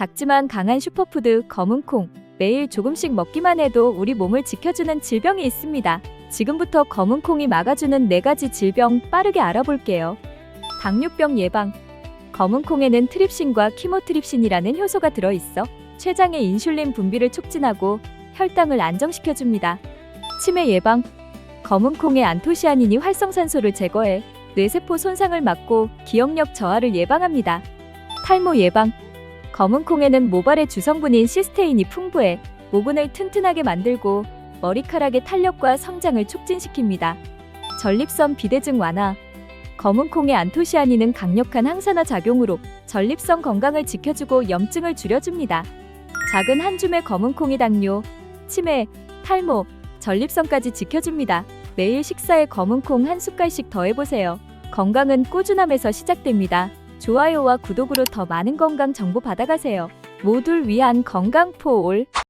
작지만 강한 슈퍼푸드 검은콩. 매일 조금씩 먹기만 해도 우리 몸을 지켜주는 질병이 있습니다. 지금부터 검은콩이 막아주는 네 가지 질병 빠르게 알아볼게요. 당뇨병 예방. 검은콩에는 트립신과 키모트립신이라는 효소가 들어있어 췌장의 인슐린 분비를 촉진하고 혈당을 안정시켜줍니다. 치매 예방. 검은콩의 안토시아닌이 활성산소를 제거해 뇌세포 손상을 막고 기억력 저하를 예방합니다. 탈모 예방. 검은 콩에는 모발의 주성분인 시스테인이 풍부해 모근을 튼튼하게 만들고 머리카락의 탄력과 성장을 촉진시킵니다. 전립선 비대증 완화. 검은 콩의 안토시아닌은 강력한 항산화 작용으로 전립선 건강을 지켜주고 염증을 줄여줍니다. 작은 한 줌의 검은 콩이 당뇨, 치매, 탈모, 전립선까지 지켜줍니다. 매일 식사에 검은 콩 한 숟갈씩 더해보세요. 건강은 꾸준함에서 시작됩니다. 좋아요와 구독으로 더 많은 건강 정보 받아가세요. 모두를 위한 건강 포올